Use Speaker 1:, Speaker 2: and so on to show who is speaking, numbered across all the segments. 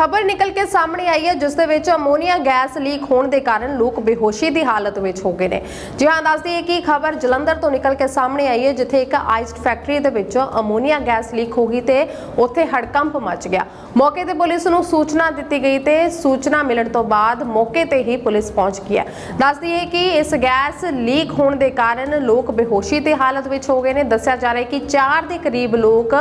Speaker 1: ਖਬਰ ਨਿਕਲ ਕੇ ਸਾਹਮਣੇ ਆਈ ਹੈ, ਜਿਸ ਦੇ ਵਿੱਚ ਅਮੋਨੀਆ ਗੈਸ ਲੀਕ ਹੋਣ ਦੇ ਕਾਰਨ ਲੋਕ ਬੇਹੋਸ਼ੀ ਦੀ ਹਾਲਤ ਵਿੱਚ ਹੋ ਗਏ ਨੇ। ਜੀ ਹਾਂ ਦੱਸਦੀ ਹੈ ਕਿ ਖਬਰ ਜਲੰਧਰ ਤੋਂ ਨਿਕਲ ਕੇ ਸਾਹਮਣੇ ਆਈ ਹੈ, ਜਿੱਥੇ ਇੱਕ ਆਈਸਡ ਫੈਕਟਰੀ ਦੇ ਵਿੱਚ ਅਮੋਨੀਆ ਗੈਸ ਲੀਕ ਹੋ ਗਈ ਤੇ ਉੱਥੇ ਹੜਕੰਪ ਮਚ ਗਿਆ। ਮੌਕੇ ਤੇ ਪੁਲਿਸ ਨੂੰ ਸੂਚਨਾ ਦਿੱਤੀ ਗਈ ਤੇ ਸੂਚਨਾ ਮਿਲਣ ਤੋਂ ਬਾਅਦ ਮੌਕੇ ਤੇ ਹੀ ਪੁਲਿਸ ਪਹੁੰਚ ਗਈ ਹੈ। ਦੱਸਦੀ ਹੈ ਕਿ ਇਸ ਗੈਸ ਲੀਕ ਹੋਣ ਦੇ ਕਾਰਨ ਲੋਕ ਬੇਹੋਸ਼ੀ ਦੀ ਹਾਲਤ ਵਿੱਚ ਹੋ ਗਏ ਨੇ। ਦੱਸਿਆ ਜਾ ਰਿਹਾ ਹੈ ਕਿ 4 ਦੇ ਕਰੀਬ ਲੋਕ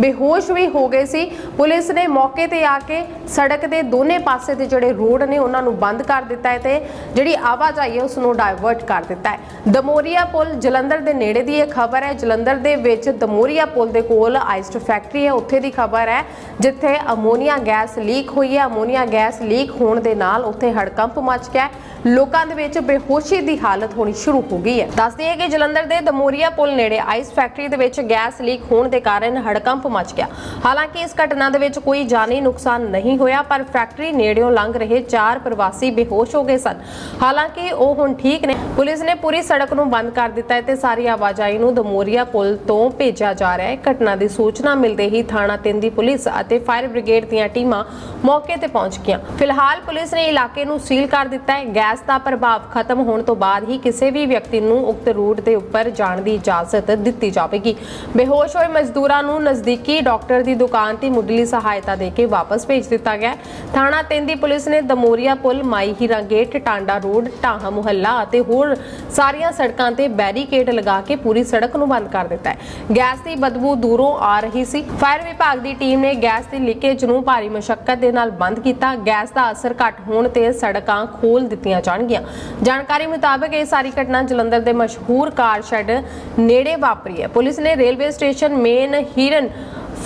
Speaker 1: ਬੇਹੋਸ਼ ਵੀ ਹੋ ਗਏ ਸੀ। ਪੁਲਿਸ ਨੇ ਮੌਕੇ ਤੇ ਆ ਕੇ ਸੜਕ ਦੇ ਦੋਨੇ ਪਾਸੇ ਦੇ ਜਿਹੜੇ ਰੋਡ ਨੇ, ਉਹਨਾਂ ਨੂੰ ਬੰਦ ਕਰ ਦਿੱਤਾ ਹੈ ਤੇ ਜਿਹੜੀ ਆਵਾਜਾਈ ਹੈ ਉਸ ਨੂੰ ਡਾਇਵਰਟ ਕਰ ਦਿੱਤਾ ਹੈ। ਦਮੋਰੀਆ ਪੁਲ ਜਲੰਧਰ ਦੇ ਨੇੜੇ ਦੀ ਇਹ ਖਬਰ ਹੈ। ਜਲੰਧਰ ਦੇ ਵਿੱਚ ਦਮੋਰੀਆ ਪੁਲ ਦੇ ਕੋਲ ਆਈਸਟ ਫੈਕਟਰੀ ਹੈ। ਉੱਥੇ ਦੀ ਖਬਰ ਹੈ, ਜਿੱਥੇ ਅਮੋਨੀਆ ਗੈਸ ਲੀਕ ਹੋਈ ਹੈ। ਅਮੋਨੀਆ ਗੈਸ ਲੀਕ ਹੋਣ ਦੇ ਨਾਲ ਉੱਥੇ ਹੜਕੰਪ ਮਚ ਗਿਆ ਲੋਕਾਂ ਦੇ ਵਿੱਚ ਬੇਹੋਸ਼ੀ ਦੀ ਹਾਲਤ ਹੋਣੀ ਸ਼ੁਰੂ ਹੋ ਗਈ ਹੈ। ਦੱਸਦੀ ਹੈ ਕਿ ਜਲੰਧਰ ਦੇ ਦਮੋਰੀਆ ਪੁਲ ਨੇੜੇ ਆਈਸ ਫੈਕਟਰੀ ਦੇ ਵਿੱਚ ਗੈਸ ਲੀਕ ਹੋਣ ਦੇ ਕਾਰਨ ਹੜਕੰਪ ਮਚ ਗਿਆ। ਹਾਲਾਂਕਿ ਇਸ ਘਟਨਾ ਦੇ ਵਿੱਚ ਕੋਈ ਜਾਨੀ ਨੁਕਸਾਨ ਨਹੀਂ ਹੋਇਆ, ਪਰ ਫੈਕਟਰੀ ਨੇੜਿਓਂ ਲੰਘ ਰਹੇ ਚਾਰ ਪ੍ਰਵਾਸੀ ਬੇਹੋਸ਼ ਹੋ ਗਏ ਸਨ। ਹਾਲਾਂਕਿ ਉਹ ਹੁਣ ਠੀਕ ਨੇ। ਪੁਲਿਸ ਨੇ ਪੂਰੀ ਸੜਕ ਨੂੰ ਬੰਦ ਕਰ ਦਿੱਤਾ ਹੈ ਤੇ ਸਾਰੀ ਆਵਾਜਾਈ ਨੂੰ ਦਮੋਰੀਆ ਪੁਲ ਤੋਂ ਭੇਜਿਆ ਜਾ ਰਿਹਾ ਹੈ। ਘਟਨਾ ਦੀ ਸੂਚਨਾ ਮਿਲਦੇ ਹੀ ਥਾਣਾ 3 ਦੀ ਪੁਲਿਸ ਅਤੇ ਫਾਇਰ ਬ੍ਰਿਗੇਡ ਦੀਆਂ ਟੀਮਾਂ ਮੌਕੇ ਤੇ ਪਹੁੰਚ ਗਈਆਂ। ਫਿਲਹਾਲ ਪੁਲਿਸ ਨੇ ਇਲਾਕੇ ਨੂੰ ਸੀਲ ਕਰ ਦਿੱਤਾ ਹੈ। ਗੈਸ ਦਾ ਪ੍ਰਭਾਵ ਖਤਮ ਹੋਣ ਤੋਂ ਬਾਅਦ ਹੀ ਕਿਸੇ ਵੀ ਵਿਅਕਤੀ ਨੂੰ ਉਕਤ ਰੂਟ ਦੇ ਉੱਪਰ ਜਾਣ ਦੀ ਇਜਾਜ਼ਤ ਦਿੱਤੀ ਜਾਵੇਗੀ। ਬੇਹੋਸ਼ ਹੋਏ ਮਜ਼ਦੂਰਾਂ ਨੂੰ ਨਜ਼ਦੀਕੀ ਡਾਕਟਰ ਦੀ ਦੁਕਾਨ ਤੇ ਮੁੱਢਲੀ ਸਹਾਇਤਾ ਦੇ ਕੇ ਵਾਪਸ ਭੇਜ ਦਿੱਤਾ ਗਿਆ। ਥਾਣਾ 3 ਦੀ ਪੁਲਿਸ ਨੇ ਦਮੋਰੀਆ ਪੁਲ ਮਾਈ ਹੀਰਾ ਗੇਟ, ਟਾਂਡਾ ਰੋਡ, ਢਾਹਾ ਮੁਹੱਲਾ ਅਤੇ ਹੋਰ ਸਾਰੀਆਂ ਸੜਕਾਂ ਤੇ ਬੈਰੀਕੇਡ ਲਗਾ ਕੇ ਪੂਰੀ ਸੜਕ ਨੂੰ ਬੰਦ ਕਰ ਦਿੱਤਾ ਹੈ। ਗੈਸ ਦੀ ਬਦਬੂ ਦੂਰੋਂ ਆ ਰਹੀ ਸੀ। ਫਾਇਰ ਵਿਭਾਗ ਦੀ ਟੀਮ ਨੇ ਗੈਸ ਦੀ ਲੀਕੇਜ ਨੂੰ ਭਾਰੀ ਮੁਸ਼ਕਲ ਦੇ ਨਾਲ ਬੰਦ ਕੀਤਾ। ਗੈਸ ਦਾ ਅਸਰ ਘੱਟ ਹੋਣ ਤੇ ਸੜਕਾਂ ਖੋਲ ਦਿੱਤੀਆਂ ਜਾਣਗੀਆਂ। ਜਾਣਕਾਰੀ ਮੁਤਾਬਕ ਇਹ ਸਾਰੀ ਘਟਨਾ ਜਲੰਧਰ ਦੇ ਮਸ਼ਹੂਰ ਕਾਰ ਸ਼ੈੱਡ ਨੇੜੇ ਵਾਪਰੀ ਹੈ। ਪੁਲਿਸ ਨੇ ਰੇਲਵੇ ਸਟੇਸ਼ਨ ਮੇਨ ਹੀਰਨ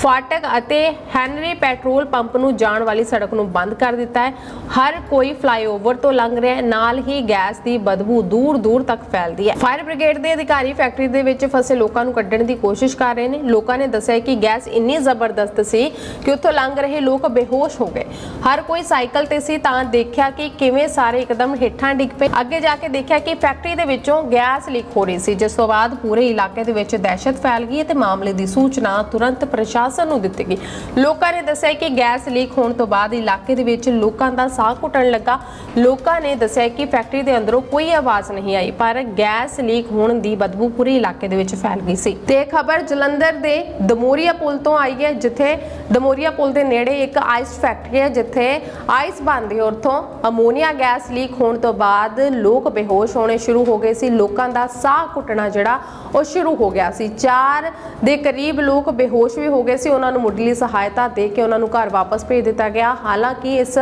Speaker 1: ਫਾਟਕ ਅਤੇ ਹੈਨਰੀ ਪੈਟਰੋਲ ਪੰਪ ਨੂੰ ਜਾਣ ਵਾਲੀ ਸੜਕ ਨੂੰ ਬੰਦ ਕਰ ਦਿੱਤਾ ਹੈ। ਹਰ ਕੋਈ ਫਲਾਈਓਵਰ ਤੋਂ ਲੰਘ ਰਿਹਾ ਹੈ। ਨਾਲ ਹੀ ਗੈਸ ਦੀ ਬਦਬੂ ਦੂਰ ਦੂਰ ਤੱਕ ਫੈਲਦੀ ਹੈ। ਫਾਇਰ ਬ੍ਰਿਗੇਡ ਦੇ ਅਧਿਕਾਰੀ ਫੈਕਟਰੀ ਦੇ ਵਿੱਚ ਫਸੇ ਲੋਕਾਂ ਨੂੰ ਕੱਢਣ ਦੀ ਕੋਸ਼ਿਸ਼ ਕਰ ਰਹੇ ਨੇ। ਲੋਕਾਂ ਨੇ ਦੱਸਿਆ ਕਿ ਗੈਸ ਇੰਨੀ ਜ਼ਬਰਦਸਤ ਸੀ ਕਿ ਉੱਥੋਂ ਲੰਘ ਰਹੇ ਲੋਕ ਬੇਹੋਸ਼ ਹੋ ਗਏ। ਹਰ ਕੋਈ ਸਾਈਕਲ ਤੇ ਸੀ ਤਾਂ ਦੇਖਿਆ ਕਿ ਕਿਵੇਂ ਸਾਰੇ ਇੱਕਦਮ ਹੇਠਾਂ ਡਿੱਗ ਪਏ। ਅੱਗੇ ਜਾ ਕੇ ਦੇਖਿਆ ਕਿ ਫੈਕਟਰੀ ਦੇ ਵਿੱਚੋਂ ਗੈਸ ਲੀਕ ਹੋ ਰਹੀ ਸੀ। ਜਿਸ ਤੋਂ ਬਾਅਦ ਪੂਰੇ ਇਲਾਕੇ ਦੇ ਵਿੱਚ ਦਹਿਸ਼ਤ ਫੈਲ ਗਈ ਤੇ ਮਾਮਲੇ ਦੀ ਸੂਚਨਾ ਤੁਰੰਤ ਪ੍ਰਸ਼ਾਸਨ ਨੂੰ ਦਿੱਤੀ ਗਈ। ਲੋਕਾਂ ਨੇ ਦੱਸਿਆ ਕਿ ਗੈਸ ਲੀਕ ਹੋਣ ਤੋਂ ਬਾਅਦ ਇਲਾਕੇ ਦੇ ਵਿੱਚ ਲੋਕਾਂ ਦਾ ਸਾਹ ਘੁੱਟਣ ਲੱਗਾ। ਲੋਕਾਂ ਨੇ ਦੱਸਿਆ ਕਿ ਫੈਕਟਰੀ ਦੇ ਅੰਦਰੋਂ ਕੋਈ ਆਵਾਜ਼ ਨਹੀਂ ਆਈ, ਪਰ ਗੈਸ ਲੀਕ ਹੋਣ ਦੀ ਬਦਬੂ ਪੂਰੇ ਇਲਾਕੇ ਦੇ ਵਿੱਚ ਫੈਲ ਗਈ ਸੀ। ਤੇ ਖਬਰ ਜਲੰਧਰ ਦੇ ਦਮੋਰੀਆ ਪੁਲ ਤੋਂ ਆਈ ਹੈ, ਜਿੱਥੇ ਦਮੋਰੀਆ ਪੁਲ ਦੇ ਨੇੜੇ ਇੱਕ ਆਈਸ ਫੈਕਟਰੀ ਹੈ, ਜਿੱਥੇ ਆਈਸ ਬਣਦੀ ਹੈ ਉੱਥੋਂ ਅਮੋਨੀਆ ਗੈਸ ਲੀਕ ਹੋਣ ਤੋਂ ਬਾਅਦ ਲੋਕ ਬੇਹੋਸ਼ ਹੋਣੇ ਸ਼ੁਰੂ ਹੋ ਗਏ ਸੀ। ਲੋਕਾਂ ਦਾ ਸਾਹ ਘੁੱਟਣਾ ਜਿਹੜਾ, ਉਹ ਸ਼ੁਰੂ ਹੋ ਗਿਆ ਸੀ। ਚਾਰ ਦੇ ਕਰੀਬ ਲੋਕ ਬੇਹੋਸ਼ ਵੀ ਹੋ ਗਏ ਸੀ, ਉਹਨਾਂ ਨੂੰ ਮੁੱਢਲੀ ਸਹਾਇਤਾ ਦੇ ਕੇ ਉਹਨਾਂ ਨੂੰ ਘਰ ਵਾਪਸ ਭੇਜ ਦਿੱਤਾ ਗਿਆ। ਹਾਲਾਂਕਿ ਇਸ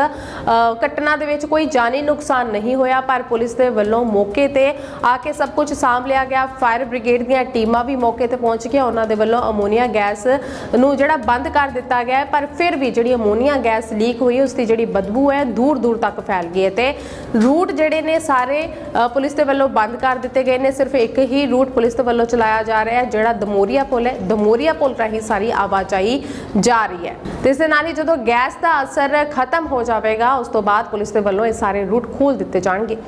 Speaker 1: ਘਟਨਾ ਦੇ ਵਿੱਚ ਕੋਈ ਜਾਨੀ ਨੁਕਸਾਨ ਨਹੀਂ ਹੋਇਆ, ਪਰ ਪੁਲਿਸ ਦੇ ਵੱਲੋਂ ਮੌਕੇ ਤੇ ਆ ਕੇ ਸਭ ਕੁਝ ਸਾਂਭ ਲਿਆ ਗਿਆ। ਫਾਇਰ ਬ੍ਰਿਗੇਡ ਦੀਆਂ ਟੀਮਾਂ ਵੀ ਮੌਕੇ ਤੇ ਪਹੁੰਚ ਗਈਆਂ। ਉਹਨਾਂ ਦੇ ਵੱਲੋਂ ਅਮੋਨੀਆ ਗੈਸ ਨੂੰ ਜਿਹੜਾ ਬੰਦ ਕਰ ਦਿੱਤਾ ਗਿਆ ਪਰ ਫਿਰ ਵੀ ਜਿਹੜੀ ਅਮੋਨੀਆ ਗੈਸ ਲੀਕ ਹੋਈ ਉਸ ਦੀ ਜਿਹੜੀ ਬਦਬੂ ਹੈ ਦੂਰ ਦੂਰ ਤੱਕ ਫੈਲ ਗਈ ਹੈ। ਤੇ ਰੂਟ ਜਿਹੜੇ ਨੇ ਸਾਰੇ ਪੁਲਿਸ ਦੇ ਵੱਲੋਂ ਬੰਦ ਕਰ ਦਿੱਤੇ ਗਏ ਨੇ। ਸਿਰਫ ਇੱਕ ਹੀ ਰੂਟ ਪੁਲਿਸ ਦੇ ਵੱਲੋਂ ਚਲਾਇਆ ਜਾ ਰਿਹਾ ਹੈ, ਜਿਹੜਾ ਦਮੋਰੀਆ ਪੁਲ ਹੈ। ਦਮੋਰੀਆ ਪੁਲ ਰਾਹੀਂ ਸਾਰੀ ਆਵਾਜਾਈ ਜਾ ਰਹੀ ਹੈ। ਤੇ ਇਸ ਦੇ ਨਾਲ ਹੀ ਜਦੋਂ ਗੈਸ ਦਾ ਅਸਰ ਖਤਮ ਹੋ ਜਾਵੇਗਾ, ਉਸ ਤੋਂ ਬਾਅਦ ਪੁਲਿਸ ਦੇ ਵੱਲੋਂ ਇਹ ਸਾਰੇ ਰੂਟ ਖੋਲ ਦਿੱਤੇ ਜਾਣਗੇ।